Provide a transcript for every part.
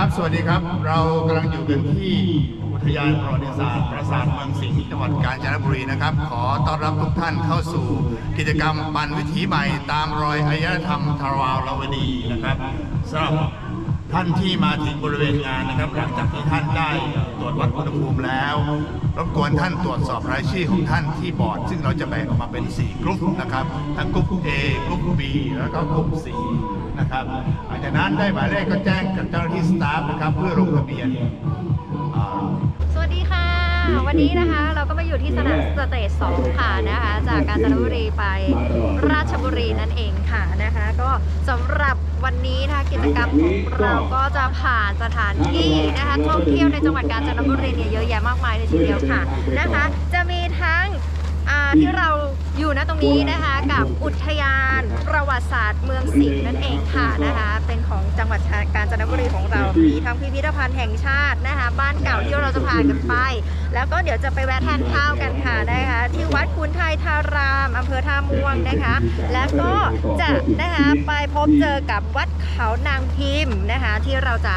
ครับ สวัสดีครับ เรากำลังอยู่กันที่อุทยานประวัติศาสตร์ปราสาทเมืองสิงห์จังหวัดกาญจนบุรีนะครับ ขอต้อนรับทุกท่านเข้าสู่กิจกรรมปันวิถีใหม่ตามรอยอารยธรรมทราวราวดีนะครับสำหรับท่านที่มาถึงบริเวณงานนะครับ หลังจากที่ท่านได้ตรวจวัดอุณหภูมิแล้วรบกวนท่านตรวจสอบรายชื่อของท่านที่บอร์ด ซึ่งเราจะแบ่งออกมาเป็น 4 กลุ่มนะครับ ทั้งกลุ่ม A กลุ่ม B แล้วก็กลุ่ม C นะครับหลังจากนั้นได้หมายเลขก็แจ้งกับเจ้าหน้าที่สตาฟนะครับเพื่อลงทะเบียนอ่าสวัสดีค่ะ วันนี้นะคะเราก็มาอยู่ที่สนามสเตจสองค่ะนะคะจากกาญจนบุรีไปราชบุรีนั่นเองค่ะนะคะ ก็สำหรับวันนี้นะคะกิจกรรมของเราก็จะผ่านสถานที่นะคะท่องเที่ยวในจังหวัดกาญจนบุรีเนี่ยเยอะแยะมากมายเลยทีเดียวค่ะนะคะ จะมีทั้งอ่าที่เรา อยู่ณตรงนี้นะคะกับอุทยานประวัติศาสตร์เมืองสิงห์นั่นเองค่ะนะคะ เป็นของจังหวัดกาญจนบุรีของเรา มีทั้งพิพิธภัณฑ์แห่งชาตินะคะ บ้านเก่าที่เราจะพากันไป แล้วก็เดี๋ยวจะไปแวะทานข้าวกันค่ะนะคะ ที่วัดคุณไทยทารามอำเภอท่าม่วงนะคะ แล้วก็จะนะคะไปพบเจอกับวัดเขานางพิมพ์นะคะ ที่เราจะ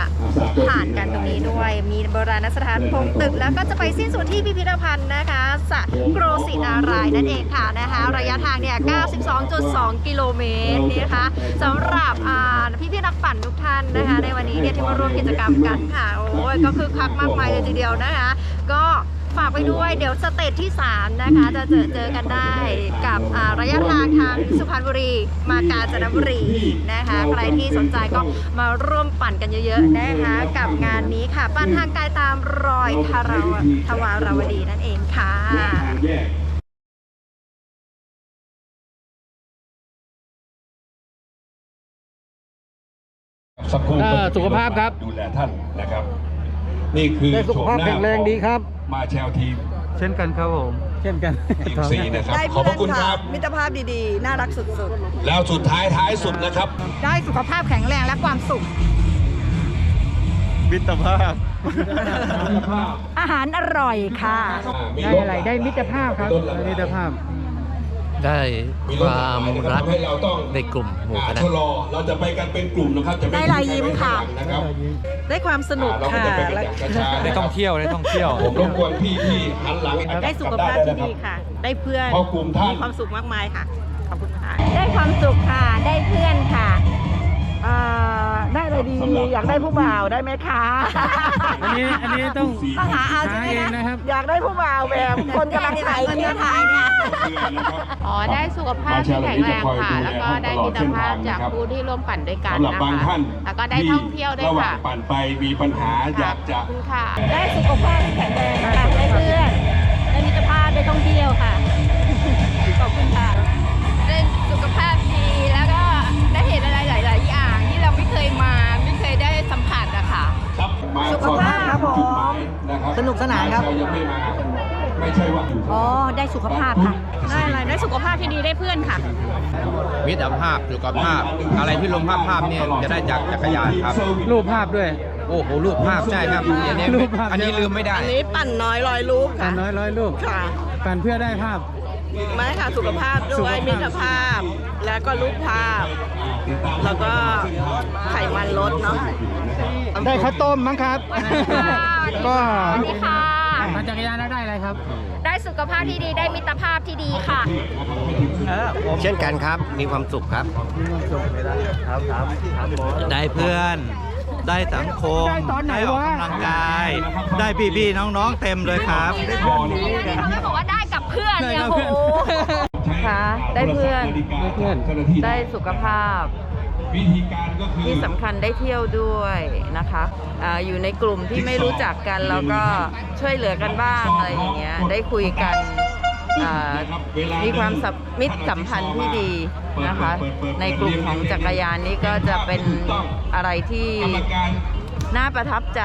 ผ่านกันตรงนี้ด้วย มีโบราณสถานพงตึก แล้วก็จะไปสิ้นสุดที่พิพิธภัณฑ์นะคะสะโกรศินารายนั่นเองค่ะนะคะระยะทางเนี่ย 92.2 กิโลเมตรนะคะสำหรับอ่าพี่พี่ๆนักปั่นทุกท่านนะคะ ในวันนี้เนี่ยที่มาร่วมกิจกรรมกันค่ะ โอ้ยก็คือคักมากมายเลยทีเดียวนะคะ ก็ฝากไปด้วยเดี๋ยวสเตจที่ 3 นะคะ จะเจอเจอกันได้กับอ่าระยะทางทางสุพรรณบุรี มากาญจนบุรีนะคะ ใครที่สนใจก็มาร่วมปั่นกันเยอะๆนะคะ กับงานนี้ค่ะ ปั่นทางกายตามรอยทาราวทวาราวดีนั่นเองค่ะ สักครู่เออสุขภาพครับ ดูแลท่านนะครับ นี่คือได้สุขภาพโฉมหน้แข็งแรงดีครับ มาแชลทีมเช่นกันครับผม เช่นกันทีมสีนะครับ ได้ขอบพระคุณครับ มิตรภาพดีๆ น่ารักสุดแล้วสุดท้ายท้ายสุดนะครับ ๆ ได้สุขภาพแข็งแรงและความสุข มิตรภาพ อาหารอร่อยค่ะ ได้อะไรได้มิตรภาพครับได้มิตรภาพ ได้ความรักให้เราต้องในกลุ่มหมู่คณะชะลอเราจะไปกันเป็นกลุ่มนะครับจะไม่ได้รอยยิ้มค่ะนะครับได้ความสนุกเราก็ค่ะจะไปกันและอย่างช้าๆได้ท่องเที่ยวได้ท่องเที่ยวผมรบกวนพี่ที่หันหลังได้สุขภาพที่ดีค่ะ ได้เพื่อนเพราะกลุ่มท่านมีความสุขมากมายค่ะขอบคุณค่ะได้ความสุขค่ะได้เพื่อนค่ะได้อะไรดีอยากได้ผู้บ่าวได้ไหมคะอันนี้อันนี้ต้องต้องหาเอาใช่หาไหมเองคะนะครับ อยากได้ผู้บ่าวแบบคนกำลังขายคนเนี่ก็ยถ่ายเนี่ย อ๋อได้สุขภาพที่แข็งแรงค่ะ แล้วก็ได้มิตรภาพจากผู้ที่ร่วมปั่นด้วยกันสำหรับนะบางคะท่านแล้วก็ได้ท่องเที่ยวด้วยระหว่าค่ะงปั่นไปมีปัญหาอยากจะขอบคุณค่ะได้สุขภาพที่แข็งแรงค่ะได้เพื่อนได้มิตรภาพได้ท่องเที่ยวค่ะขอบคุณค่ะได้สุขภาพดีแล้วก็ได้เห็นอะไรหลาย ๆ อย่างที่เราไม่เคยมาไม่เคยได้สัมผัสอะค่ะครับมาสุขภาพครับผมจุดหมายนะครับสนุกสนานครับถ้ยัง ไม่มาไม่ใช่ว่าอ๋อ ได้สุขภาพค่ะ ได้อะไรได้สุขภาพที่ดีได้เพื่อนค่ะ มิตรภาพสุขภาพ อะไรที่ลงภาพภาพเนี่ยจะได้จากจักรยานครับ รูปภาพด้วย โอ้โหรูปภาพใช่ครับอันนี้รูปภาพ อันนี้ลืมไม่ได้ อันนี้ปั่นน้อยลอยรูปการค่ะน้อยร้อยรูปค่ะการเพื่อได้ภาพ ไม่ค่ะสุขภาพสุด้ขวยภาพ มิตรภาพ แล้วก็รูปภาพ แล้วก็ไขมันลดเนาะ ได้ข้าวต้มมั้งครับ ก็ สวัสดีค่ะ ปั่นจักรยานแล้วได้ อะไรครับ ได้สุขภาพที่ดีได้มิตรภาพที่ดีค่ะ เช่นกันครับ มีความสุขครับ ได้เพื่อน ได้สังคม ได้ตอนไหนออกวะกำลังกาย ได้พี่ๆน้องๆเต็มเลยครับ เขาก็บอกว่าได้กับเพื่อนเนี่ยได้กับโหเพื่อนค่ะ ได้เพื่อน ได้เพื่อน ได้สุขภาพ วิธีการก็คือที่สำคัญได้เที่ยวด้วยนะคะอาอยู่ในกลุ่มที่ไม่รู้จักกันแล้วก็ช่วยเหลือกันบ้างอะไรอย่างเงี้ยได้คุยกันอ่ามีความสัมมิตรสัมพันธ์ที่ดีนะคะ ในกลุ่มของจักรยานนี้ก็จะเป็นอะไรที่ กรรมการ น่าประทับใจ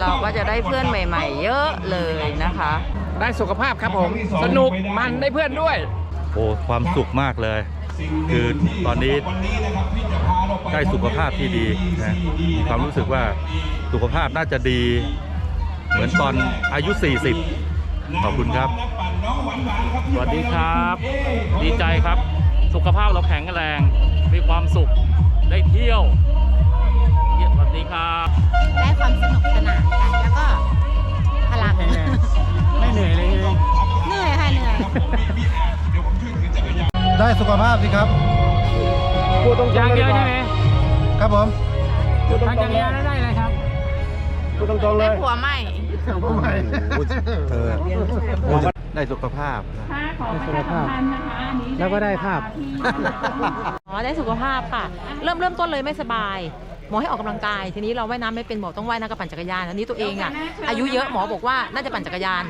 เราก็จะได้เพื่อนใหม่ ๆ เยอะเลยนะคะ ได้สุขภาพครับผม สนุกมันได้เพื่อนด้วย โอ้ความสุขมากเลย คือตอนนี้วันนี้นะครับพี่จะพาเราไปได้สุขภาพที่ดีนะมีความรู้สึกว่าสุขภาพน่าจะดี เหมือนตอนอายุ 40 ขอบคุณครับ สวัสดีครับ ดีใจครับ สุขภาพเราแข็งแรง มีความสุขได้เที่ยวสวัสดีครับ ได้ความสนุกสนานกันแล้วก็พลังไม่เหนื่อยเลยเหนื่อยค่ะเหนื่อย ได้สุขภาพสิครับอย่างเดียวใช่ไหมครับผมทางจักรยานได้เลยครับได้ผัวใหม่เธอได้สุขภาพได้สุขภาพ แล้วก็ได้ภาพ อ๋อได้สุขภาพค่ะ เริ่มเริ่มต้นเลยไม่สบาย หมอให้ออกกำลังกาย ทีนี้เราว่ายน้ำไม่เป็นหมอต้องว่ายน้ำกับปั่นจักรยานอันนี้ตัวเองอะอายุเยอะหมอบอกว่าน่าจะปั่นจักรยาน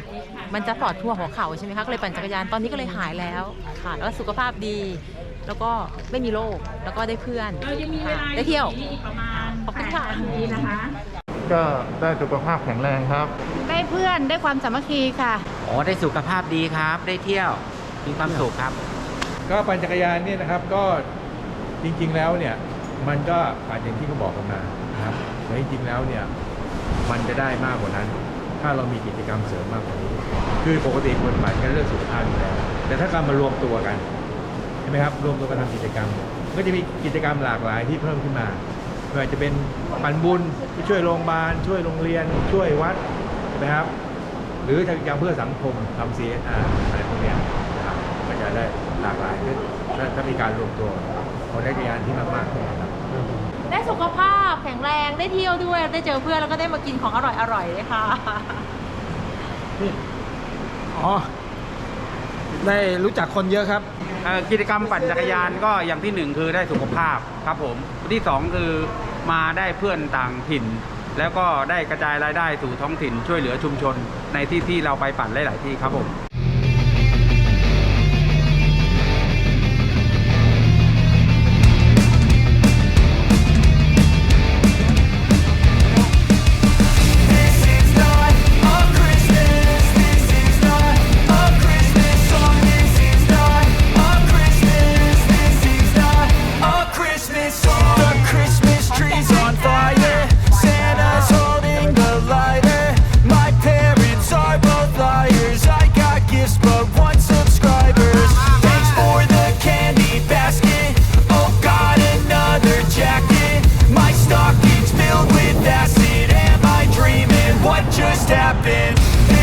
มันจะปลอดทั่วหัวเข่าใช่ไหมคะก็เลยปั่นจักรยานตอนนี้ก็เลยหายแล้วค่ะ แล้วก็สุขภาพดี แล้วก็ไม่มีโรคแล้วก็ได้เพื่อนค่ะได้เที่ยวขอบคุณค่ะก็ได้สุขภาพแข็งแรงครับ ได้เพื่อนได้ความสามัคคีค่ะอ๋อได้สุขภาพดีครับ ได้เที่ยวมีความสุขครับ ก็ปั่นจักรยานเนี่ยนะครับก็จริง ๆแล้วเนี่ยมันก็อาจอย่างที่เขาบอกกันมานะครับแต่จริงๆแล้วเนี่ยมันจะได้มากกว่านั้น ถ้าเรามีกิจกรรมเสริมมากกว่านี้คือปกติคนปั่นก็เรื่องสุขภาพอยู่แล้ว แต่ถ้าการมารวมตัวกันใช่ไหมครับรวมตัวกันทำกิจกรรม ก็จะมีกิจกรรมหลากหลายที่เพิ่มขึ้นมาไม่ว่าจะเป็นปั่นบุญช่วยโรงพยาบาลช่วยโรงเรียน ช่วยวัดใช่ไหมครับ หรือกิจกรรมเพื่อสังคมทำ CSR อะไรพวกนี้นะครับก็จะได้หลากหลายขึ้นถ้ามีการรวมตัวของนักจักานที่มากๆขึ้นนะครับ ได้สุขภาพแข็งแรงได้เที่ยวด้วย ได้เจอเพื่อนแล้วก็ได้มากินของอร่อยๆเลยค่ะ อ๋อ ได้รู้จักคนเยอะครับ เอ่อกิจกรรมปั่นจักรยานก็อย่างที่หนึ่งคือได้สุขภาพครับผมที่สองคือมาได้เพื่อนต่างถิ่น แล้วก็ได้กระจายรายได้สู่ท้องถิ่นช่วยเหลือชุมชนในที่ที่เราไปปั่นหลาย ๆ ที่ครับผม been.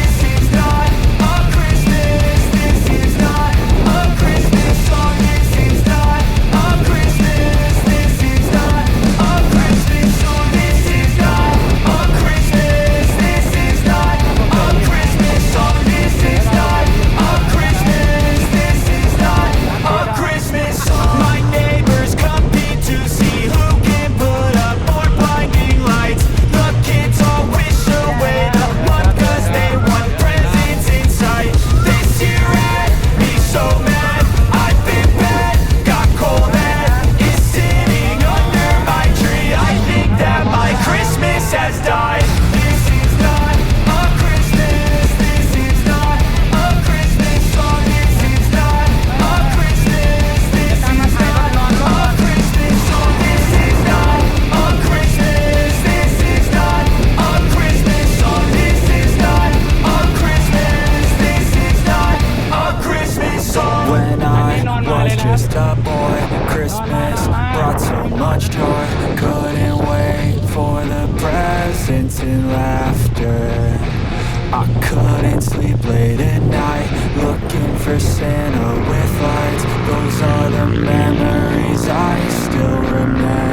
For Santa with lights. Those are the memories I still remember.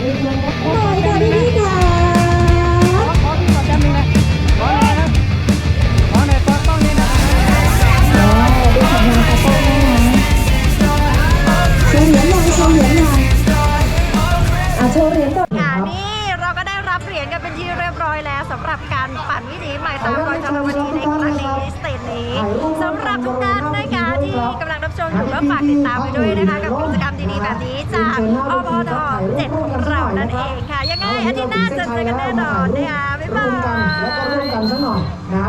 หน่อยค่ะพี่พี่ค่ะโชว์เหรียญหน่อยโชว์เหรียญหน่อยอะโชเหรียญก่อนคครับ นี่เราก็ได้รับเหรียญกันเป็นที่เรียบร้อยแล้วสำหรับการปั่นวิถีใหม่ตามรอยจารวดีในครั้งนี้สเตจนี้สำหรับทุกท่าน รับชมอยู่ก็ฝากติดตามไปด้วยนะคะ กับกิจกรรมดีๆแบบนี้จากอบต7ของเรานั่นเองค่ะ ยังไงอาทิตย์หน้าเจอกันแน่นอนนะคะบ๊ายบาย